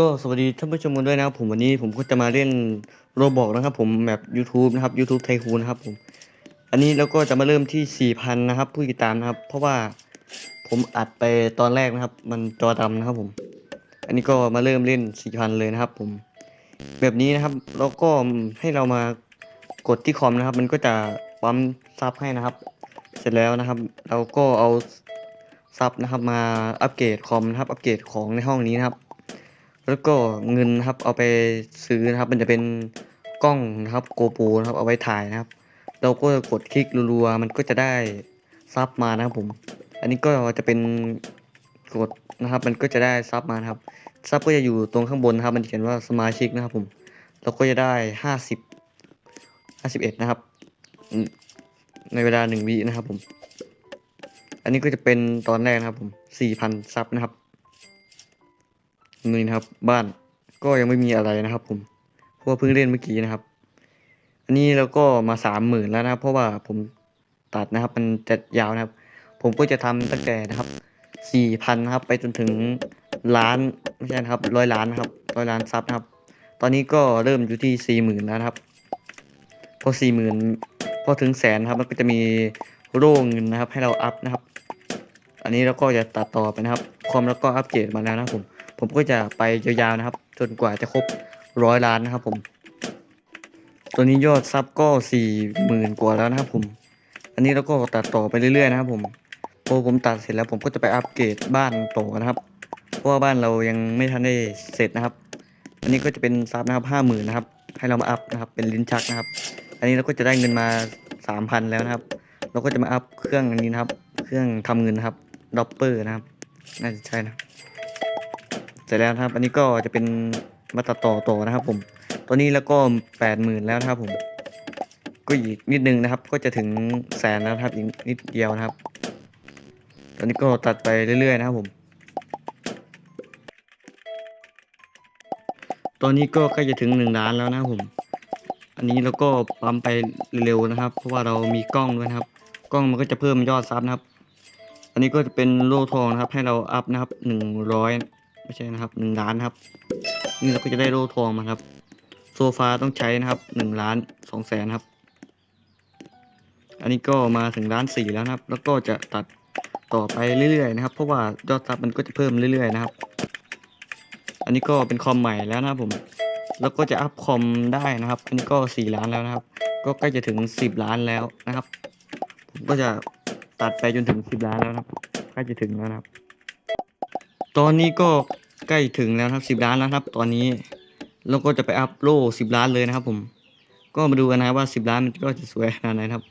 ก็สวัสดีท่านผู้ชมกันด้วยนะครับผมวันนี้ผมก็จะมาเล่นโรบอกนะครับผมแบบ YouTube นะครับ YouTube ไทคูนะครับผม อันนี้แล้วก็จะมาเริ่มที่ 4,000 นะครับ ผู้ติดตามนะครับ เพราะว่าผมอัดไปตอนแรกนะครับ มันจอดำนะครับผม อันนี้ก็มาเริ่มเล่น 4,000 เลยนะครับผม แบบนี้นะครับแล้วก็ให้เรามากดที่คอมนะครับ มันก็จะปั๊มซับให้นะครับ เสร็จแล้วนะครับ เราก็เอาซับนะครับมาอัปเกรดคอมนะครับอัปเกรดของในห้องนี้นะครับ แล้วก็เงินนะครับเอาไปซื้อนะครับ มันจะเป็นกล้องนะครับโกโปรนะครับเอาไว้ถ่ายนะครับ เราก็กดคลิกรัวๆมันก็จะได้ซับมานะครับผม อันนี้ก็จะเป็นกดนะครับ มันก็จะได้ซับมานะครับซับก็จะอยู่ตรงข้างบนนะครับ มันจะเขียนว่าสมาชิกนะครับผมเราก็จะได้ห้าสิบห้าสิบเอ็ดนะครับ ในเวลาหนึ่งวินะครับผม อันนี้ก็จะเป็นตอนแรกนะครับผมสี่พันซับนะครับ นี่นะครับ บ้านก็ยังไม่มีอะไรนะครับ ผมเพราะว่าเพิ่งเล่นเมื่อกี้นะครับ อันนี้เราก็มาสามหมื่นแล้วนะครับ เพราะว่าผมตัดนะครับ มันจะยาวนะครับ ผมก็จะทำตั้งแต่นะครับสี่พันนะครับ ไปจนถึงล้านไม่ใช่นะครับร้อยล้านนะครับร้อยล้านซับนะครับ ตอนนี้ก็เริ่มอยู่ที่สี่หมื่นแล้วนะครับ พอสี่หมื่นพอถึงแสนนะครับ มันก็จะมีโร่เงินนะครับ ให้เราอัพนะครับ อันนี้เราก็จะตัดต่อไปนะครับคอมแล้วก็อัปเกรดมาแล้วนะครับผม ผมก็จะไปยาวๆนะครับ จนกว่าจะครบร้อยล้านนะครับ ผม ตัวนี้ยอดซับก็สี่หมื่นกว่าแล้วนะครับ ผม อันนี้เราก็ตัดต่อไปเรื่อยๆนะครับ ผมพอผมตัดเสร็จแล้วผมก็จะไปอัปเกรดบ้านต่อนะครับ เพราะว่าบ้านเรายังไม่ทันได้เสร็จนะครับ อันนี้ก็จะเป็นซับนะครับห้าหมื่นนะครับ ให้เรามาอัพนะครับ เป็นลิ้นชักนะครับ อันนี้เราก็จะได้เงินมาสามพันแล้วนะครับ เราก็จะมาอัพเครื่องอันนี้นะครับ เครื่องทำเงินนะครับด็อปเปอร์นะครับ น่าจะใช่นะ เสร็จแล้วครับ อันนี้ก็จะเป็นมาตัดต่อต่อนะครับ ผม ตอนนี้แล้วก็แปดหมื่นแล้วนะครับผม ก็อีกนิดนึงนะครับ ก็จะถึงแสนแล้วครับอีกนิดเดียวนะครับ ตอนนี้ก็ตัดไปเรื่อยๆนะครับผม ตอนนี้ก็ใกล้จะถึงหนึ่งล้านแล้วนะครับผม อันนี้เราก็ปั๊มไปเร็วนะครับ เพราะว่าเรามีกล้องด้วยนะครับ กล้องมันก็จะเพิ่มยอดซับนะครับ อันนี้ก็จะเป็นโล่ทองนะครับ ให้เราอัพนะครับหนึ่งร้อย ไม่ใช่นะครับหนึ่งล้านครับ นี่เราก็จะได้โล่ทองมาครับ โซฟาต้องใช้นะครับหนึ่งล้านสองแสนครับ อันนี้ก็มาถึงล้านสี่แล้วนะครับ แล้วก็จะตัดต่อไปเรื่อยๆนะครับ เพราะว่ายอดซับมันก็จะเพิ่มเรื่อยๆนะครับ อันนี้ก็เป็นคอมใหม่แล้วนะครับผม แล้วก็จะอัพคอมได้นะครับ อันนี้ก็สี่ล้านแล้วนะครับ ก็ใกล้จะถึงสิบล้านแล้วนะครับ ผมก็จะตัดไปจนถึงสิบล้านแล้วนะครับใกล้จะถึงแล้วนะครับ ตอนนี้ก็ใกล้ถึงแล้วครับสิบล้านแล้วครับ ตอนนี้เราก็จะไปอัพโล่สิบล้านเลยนะครับ ผม ก็มาดูกันนะครับว่าสิบล้านมันก็จะสวยขนาดไหนครับ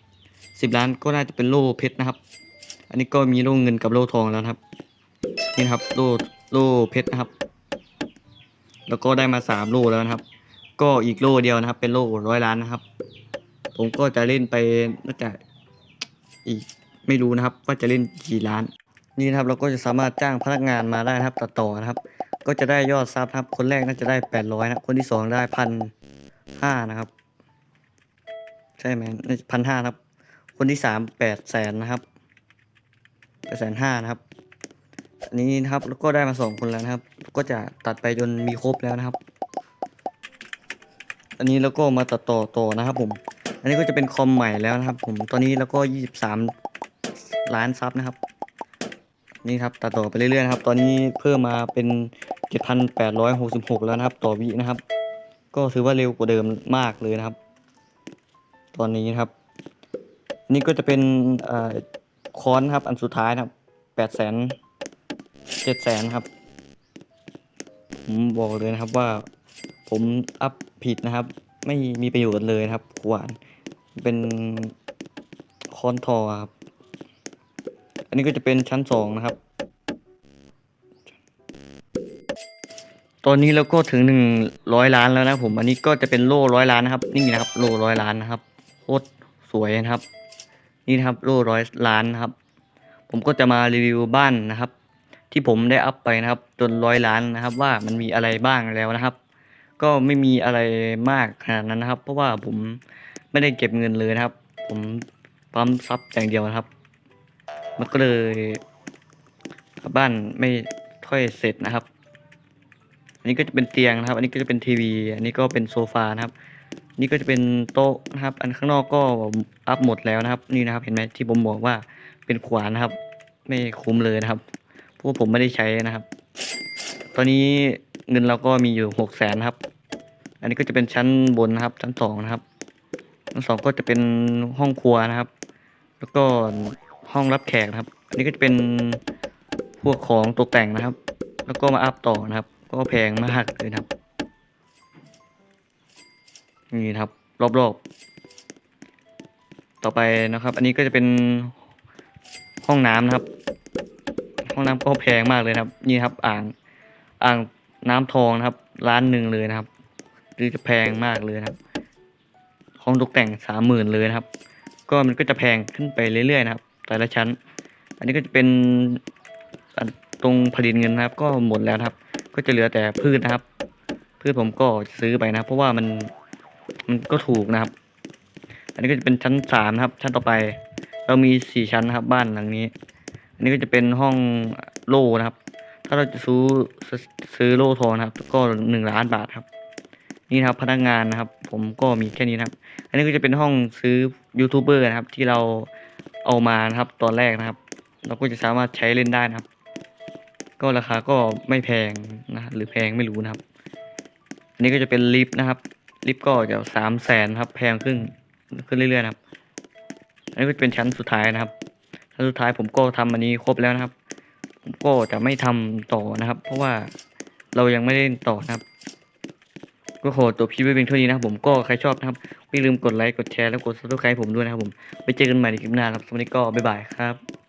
สิบล้านก็น่าจะเป็นโล่เพชรนะครับ อันนี้ก็มีโล่เงินกับโล่ทองแล้วครับ นี่ครับโล่โล่เพชรนะครับ แล้วก็ได้มาสามโล่แล้วนะครับ ก็อีกโล่เดียวนะครับ เป็นโล่ร้อยล้านนะครับ ผมก็จะเล่นไปน่าจะอีกไม่รู้นะครับ ว่าจะเล่นกี่ล้าน นี่นะครับเราก็จะสามารถจ้างพนักงานมาได้นะครับตัดต่อนะครับ ก็จะได้ยอดซับครับ คนแรกน่าจะได้แปดร้อยนะครับคนที่สองได้พันห้านะครับ ใช่ไหมพันห้าครับ คนที่สามแปดแสนนะครับแปดแสนห้านะครับอันนี้นะครับแล้วก็ได้มาสองคนแล้วนะครับ ก็จะตัดไปจนมีครบแล้วนะครับ อันนี้แล้วก็มาตัดต่อต่อนะครับ ผม อันนี้ก็จะเป็นคอมใหม่แล้วนะครับ ผมตอนนี้แล้วก็ยี่สิบสามล้านซับนะครับ นี่ครับตัดต่อไปเรื่อยๆนะครับ ตอนนี้เพิ่มมาเป็นเจ็ดพันแล้วนะครับ ต่อวินะครับ ก็ถือว่าเร็วกว่าเดิมมากเลยนะครับ ตอนนี้นะครับ นี่ก็จะเป็นอคอนครับอันสุดท้ายนะครับแปดแสนเจ็ดแสนครับผมบอกเลยนะครับว่าผมอัพผิดนะครับ ไม่มีประโยชน์เลยนะครับขวานเป็นคอนทอครับ อันนี้ก็จะเป็นชั้นสองนะครับ ตอนนี้เราก็ถึงหนึ่งร้อยล้านแล้วนะผม อันนี้ก็จะเป็นโล่ร้อยล้านนะครับ นี่นะครับ โล่ร้อยล้านนะครับ โคตรสวยนะครับ นี่นะครับ โล่ร้อยล้านนะครับ ผมก็จะมารีวิวบ้านนะครับ ที่ผมได้อัพไปนะครับ จนร้อยล้านนะครับ ว่ามันมีอะไรบ้างแล้วนะครับ ก็ไม่มีอะไรมากขนาดนั้นนะครับ เพราะว่าผมไม่ได้เก็บเงินเลยนะครับ ผมปั๊มซับอย่างเดียวนะครับ มันก็เลยบ้านไม่ค่อยเสร็จนะครับ อันนี้ก็จะเป็นเตียงนะครับ อันนี้ก็จะเป็นทีวี อันนี้ก็เป็นโซฟานะครับ นี่ก็จะเป็นโต๊ะนะครับ อันข้างนอกก็อัพหมดแล้วนะครับ นี่นะครับ เห็นไหมที่ผมบอกว่าเป็นขวานนะครับ ไม่คุ้มเลยนะครับเพราะว่าผมไม่ได้ใช้นะครับ ตอนนี้เงินเราก็มีอยู่หกแสนครับ อันนี้ก็จะเป็นชั้นบนนะครับ ชั้นสองนะครับชั้นสองก็จะเป็นห้องครัวนะครับ แล้วก็ ห้องรับแขกนะครับ อันนี้ก็จะเป็นพวกของตกแต่งนะครับ แล้วก็มาอัพต่อนะครับ ก็แพงมากเลยนะครับ นี่นะครับ รอบๆ ต่อไปนะครับ อันนี้ก็จะเป็นห้องน้ำนะครับ ห้องน้ำก็แพงมากเลยนะครับ นี่ครับอ่างอ่างน้ำทองนะครับ ร้านหนึ่งเลยนะครับหรือจะแพงมากเลยนะครับ ของตกแต่งสามหมื่นเลยนะครับ ก็มันก็จะแพงขึ้นไปเรื่อยๆนะครับ แต่ละชั้น อันนี้ก็จะเป็นตรงผลิตเงินนะครับ ก็หมดแล้วครับ ก็จะเหลือแต่พืชนะครับ พืชผมก็ซื้อไปนะเพราะว่ามันมันก็ถูกนะครับ อันนี้ก็จะเป็นชั้นสามนะครับ ชั้นต่อไป เรามีสี่ชั้นนะครับ บ้านหลังนี้ อันนี้ก็จะเป็นห้องโล่นะครับ ถ้าเราจะซื้อซื้อโล่ทองนะครับ ก็หนึ่งล้านบาทครับ นี่นะครับพนักงานนะครับ ผมก็มีแค่นี้นะครับ อันนี้ก็จะเป็นห้องซื้อยูทูบเบอร์นะครับ ที่เรา เอามานะครับตอนแรกนะครับ เราก็จะสามารถใช้เล่นได้นะครับ ก็ราคาก็ไม่แพงนะหรือแพงไม่รู้นะครับ อันนี้ก็จะเป็นลิฟต์นะครับ ลิฟต์ก็จะสามแสนครับ แพงขึ้นขึ้นเรื่อยๆนะครับ อันนี้ก็จะเป็นชั้นสุดท้ายนะครับชั้นสุดท้ายผมก็ทำอันนี้ครบแล้วนะครับ ผมก็จะไม่ทำต่อนะครับ เพราะว่าเรายังไม่ได้ต่อนะครับ ก็ขอตัวพี่ไว้เพียงเท่านี้นะครับผมก็ใครชอบนะครับไม่ลืมกดไลค์กดแชร์แล้วกดซับสไครต์ผมด้วยนะครับผมไปเจอกันใหม่ในคลิปหน้าครับสวัสดีก็บ๊ายบายครับ